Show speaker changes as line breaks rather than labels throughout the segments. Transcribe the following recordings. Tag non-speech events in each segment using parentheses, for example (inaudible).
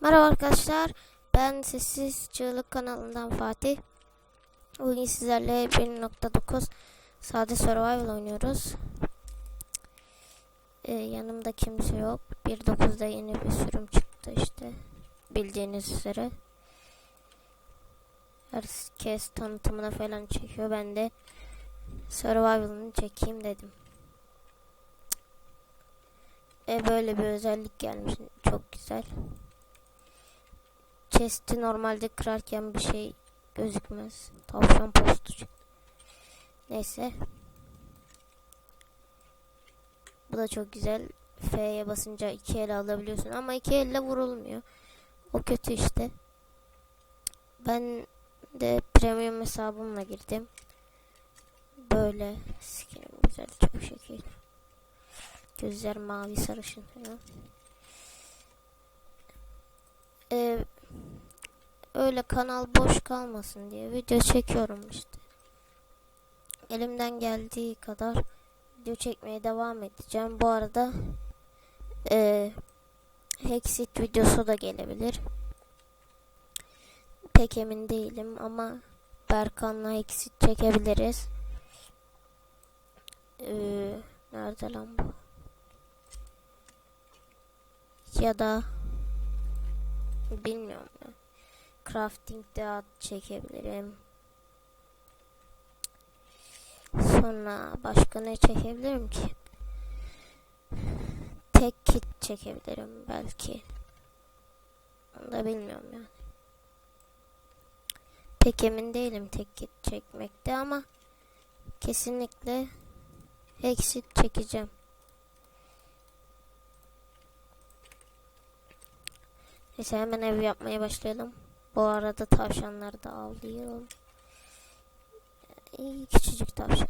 Merhaba arkadaşlar. Ben Sessiz Çığlık kanalından Fatih. Bugün sizlerle 1.9 Sade Survival oynuyoruz. Ee, yanımda kimse yok. 1.9'da yeni bir sürüm çıktı işte. Bildiğiniz üzere. Herkes tanıtımına falan çekiyor. Ben de Survival'ını çekeyim dedim. E böyle bir özellik gelmiş. Çok güzel. Chest'i normalde kırarken bir şey gözükmez. Tavşan postu. Neyse. Bu da çok güzel. F'ye basınca iki elle alabiliyorsun ama iki elle vurulmuyor. O kötü işte. Ben de premium hesabımla girdim. Böyle skinim güzel çok şekil. Gözler mavi sarışın falan. Ee, öyle kanal boş kalmasın diye video çekiyorum işte. Elimden geldiği kadar video çekmeye devam edeceğim. Bu arada e, Hexit videosu da gelebilir. Pek emin değilim ama Berkan'la Hexit çekebiliriz. Ee, nerede lan bu? Ya da bilmiyorum ya. Crafting'de at çekebilirim. Sonra başka ne çekebilirim ki? Tek kit çekebilirim belki. Onu da bilmiyorum yani. Pek emin değilim tek kit çekmekte ama kesinlikle exit çekeceğim. Neyse hemen ev yapmaya başlayalım. Bu arada tavşanları da avlayalım. İyi küçücük tavşan.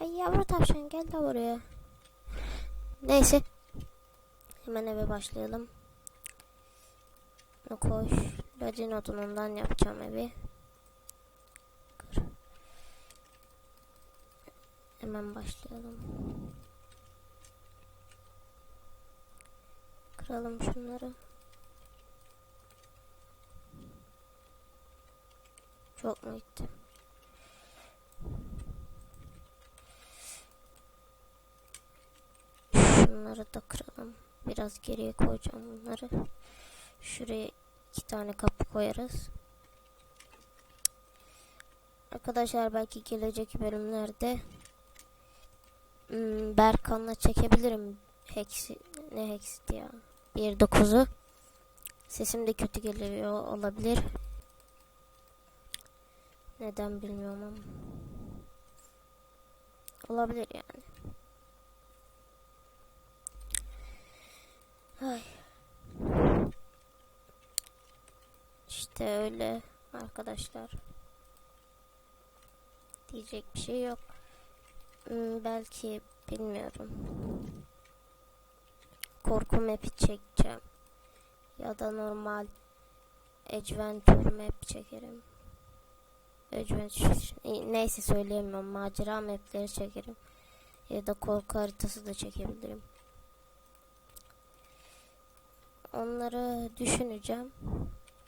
Ay yavru tavşan gel de buraya. Neyse. Hemen eve başlayalım. Koş. Ladin odunundan yapacağım evi. Hemen başlayalım. Kıralım şunları. Çok mu gitti? Şunları da kıralım. Biraz geriye koyacağım bunları. Şuraya iki tane kapı koyarız. Arkadaşlar belki gelecek bölümlerde hmm, Berkan'la çekebilirim. Hex'i ne Hex'ti ya? 1.9'u. Sesim de kötü geliyor olabilir. Neden bilmiyorum ama. Olabilir yani. Ay. İşte öyle arkadaşlar. Diyecek bir şey yok. Hmm, belki bilmiyorum. Korku map'i çekeceğim. Ya da normal adventure map çekerim. Adventure neyse söyleyemiyorum. Macera mapleri çekerim. Ya da korku haritası da çekebilirim. Onları düşüneceğim.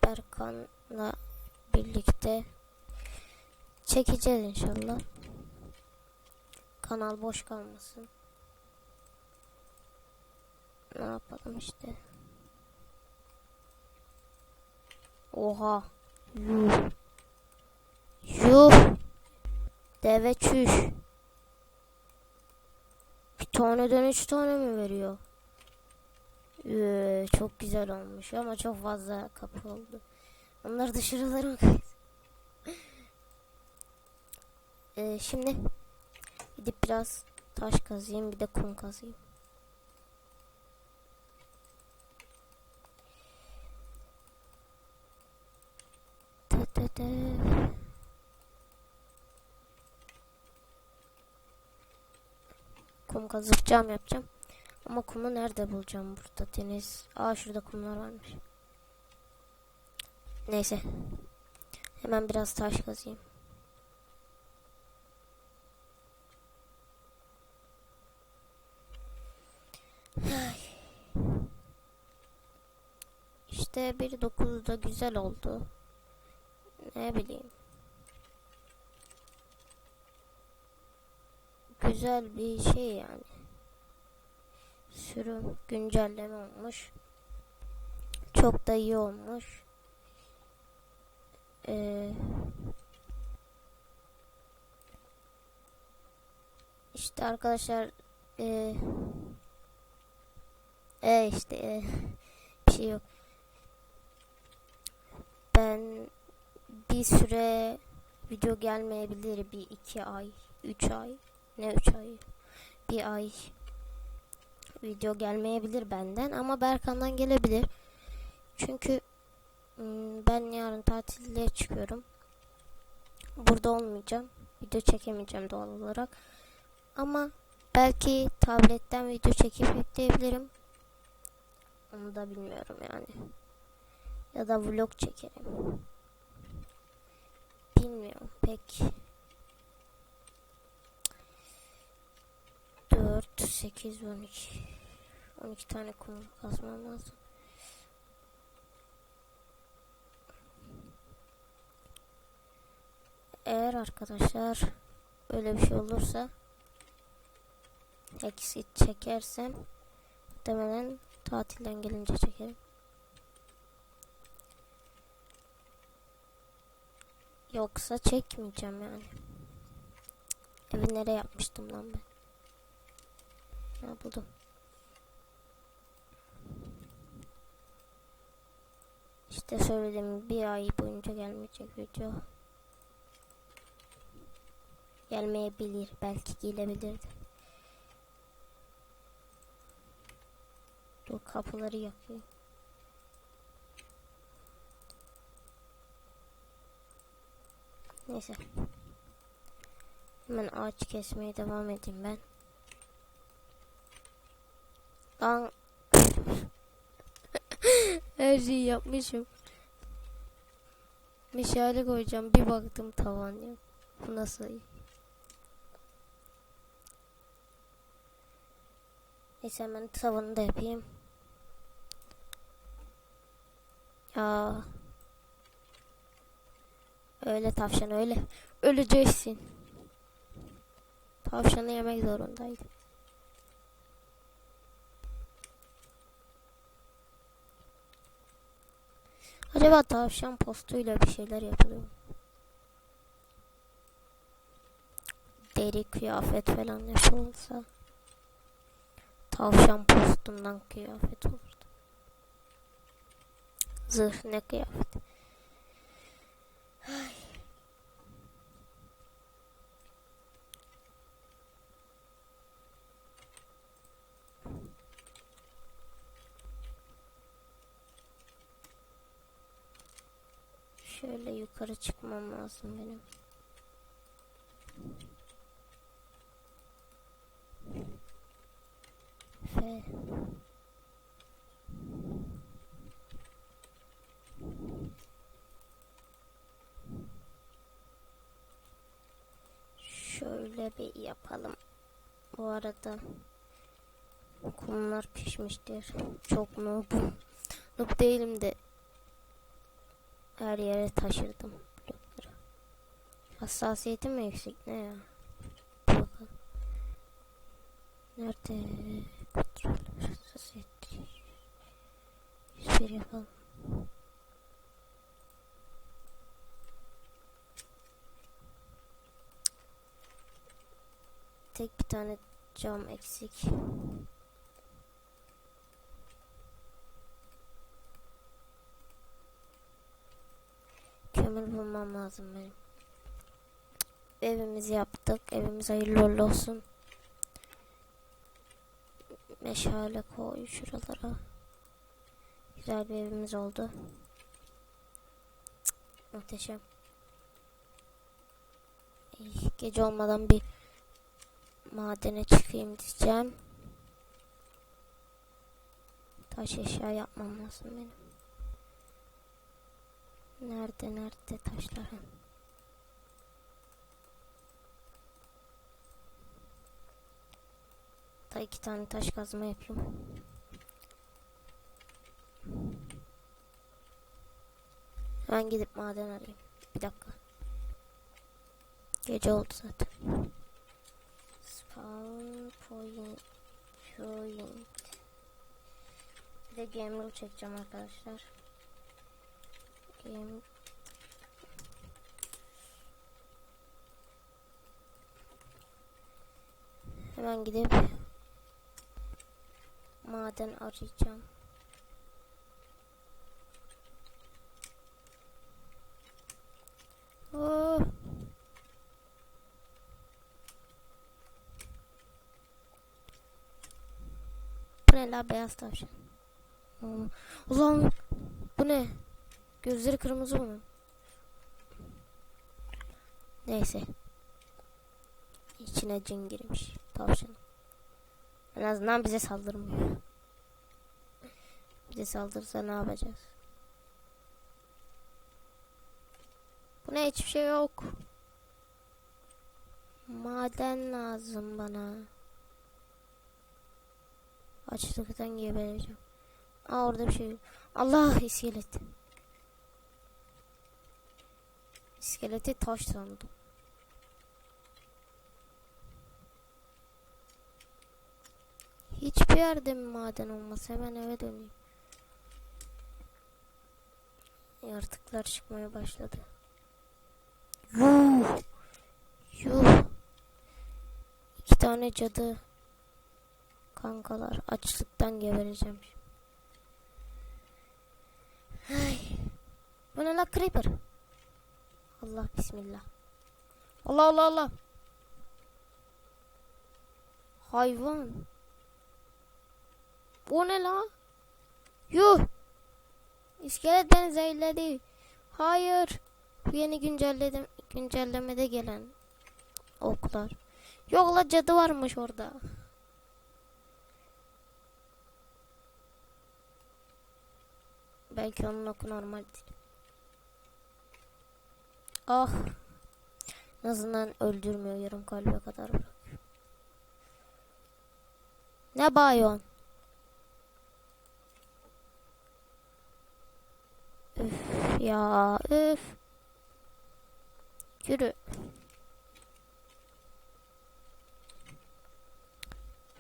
Berkan'la birlikte çekeceğiz inşallah. Kanal boş kalmasın. Ne yapalım işte. Oha. Yuh. Yuh. Deve çüş. Bir taneden üç tane mi veriyor? Ee, çok güzel olmuş ama çok fazla kapı oldu. Onları da şuralara mı (laughs) ee, Şimdi gidip biraz taş kazayım bir de kum kazayım. Tı tı tı. Kum kazıp cam yapacağım. Ama kumu nerede bulacağım burada deniz? Aa şurada kumlar varmış. Neyse. Hemen biraz taş kazayım. Ay. 5'te 1.9'da güzel oldu. Ne bileyim. Güzel bir şey yani. Sürüm güncelleme olmuş. Çok da iyi olmuş. Ee, işte arkadaşlar e, e işte e, (laughs) bir şey yok. Ben bir süre video gelmeyebilir bir iki ay, üç ay, ne üç ay, bir ay video gelmeyebilir benden ama Berkan'dan gelebilir. Çünkü ım, ben yarın tatilde çıkıyorum. Burada olmayacağım. Video çekemeyeceğim doğal olarak. Ama belki tabletten video çekip yükleyebilirim. Onu da bilmiyorum yani. Ya da vlog çekerim. Bilmiyorum pek. 4, 8, 12. 12 tane kum kazmam lazım. Eğer arkadaşlar öyle bir şey olursa eksik çekersem muhtemelen tatilden gelince çekerim. Yoksa çekmeyeceğim yani. Evi nereye yapmıştım lan ben? Ha buldum. İşte söyledim bir ay boyunca gelmeyecek video. Gelmeyebilir. Belki gelebilirdi. Dur kapıları yakıyor. Neyse. Hemen ağaç kesmeye devam edeyim ben. Lan (laughs) her şeyi yapmışım. Meşale koyacağım. Bir baktım tavan yok. Bu nasıl iyi? Neyse hemen tavanı da yapayım. Ya. Öyle tavşan öyle. Öleceksin. Tavşanı yemek zorundaydı. Acaba tavşan postuyla bir şeyler yapılıyor mu? Deri kıyafet falan yapılsa. Tavşan postundan kıyafet olurdu. Zırh ne kıyafet. Ay. Şöyle çıkmam lazım benim. F. Şöyle bir yapalım. Bu arada kumlar pişmiştir. Çok noobum. (laughs) Noob değilim de her yere taşırdım. Hassasiyetim mi yüksek ne ya? Nerede? Kontrol hassasiyet. 101 yapalım. Tek bir tane cam eksik. Kömür bulmam lazım benim. Evimizi yaptık. Evimiz hayırlı olsun. Meşale koy şuralara. Güzel bir evimiz oldu. Muhteşem. Gece olmadan bir madene çıkayım diyeceğim. Taş eşya yapmam lazım benim. Nerede nerede taşlar? Da iki tane taş kazma yapayım. Hemen gidip maden arayayım. Bir dakika. Gece oldu zaten. Spawn point. Point. Bir de game çekeceğim arkadaşlar. Game Hemen gidip maden arayacağım. Oh. Bu ne la beyaz tavşan? Hmm. Ulan bu ne? Gözleri kırmızı bunun. Neyse. İçine cin girmiş tavşan. En azından bize saldırmıyor. Bize saldırsa ne yapacağız? Bu ne hiçbir şey yok. Maden lazım bana. Açlıktan gebereceğim. Aa orada bir şey. Allah iskelet. İskeleti taş sandım. Hiçbir yerde mi maden olmaz? Hemen eve döneyim. Yaratıklar çıkmaya başladı. Yuh! Yuh! İki tane cadı. Kankalar açlıktan gebereceğim. Ay. Bu ne la creeper? Allah bismillah. Allah Allah Allah. Hayvan. Bu ne la? Yuh. İskelet beni zehirledi. Hayır. Bu yeni güncelledim, güncellemede gelen oklar. Yok la cadı varmış orada. Belki onun oku normaldir. Ah. En azından öldürmüyor yarım kalbe kadar. Ne bayon? Üf ya üf. Yürü.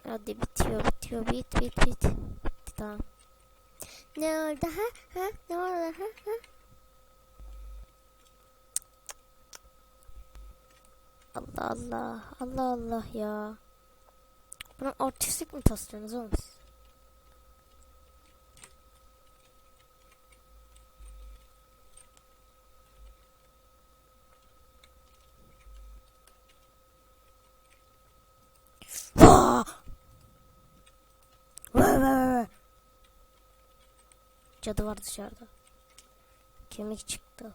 Hadi bitiyor bitiyor bit bit bit. Bitti tamam. Ne oldu ha? Ha? Ne oldu ha? ha? Allah Allah. Allah Allah ya. Buna artistik mi taslıyorsunuz oğlum? Cadı var dışarıda. Kemik çıktı.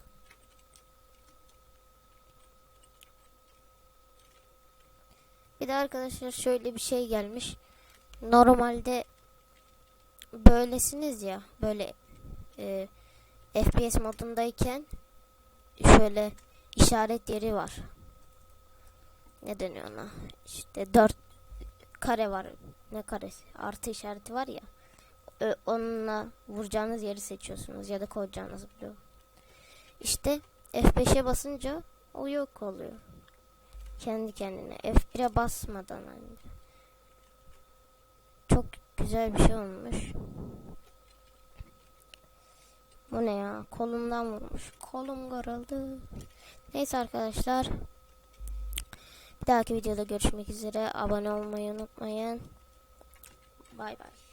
Bir de arkadaşlar şöyle bir şey gelmiş. Normalde böylesiniz ya böyle e, FPS modundayken şöyle işaret yeri var. Ne deniyor ona? İşte dört kare var. Ne karesi? Artı işareti var ya. Onunla vuracağınız yeri seçiyorsunuz ya da koyacağınız bloğu. İşte F5'e basınca o yok oluyor. Kendi kendine. F1'e basmadan önce. Çok güzel bir şey olmuş. Bu ne ya? Kolumdan vurmuş. Kolum kırıldı. Neyse arkadaşlar. Bir dahaki videoda görüşmek üzere. Abone olmayı unutmayın. Bay bay.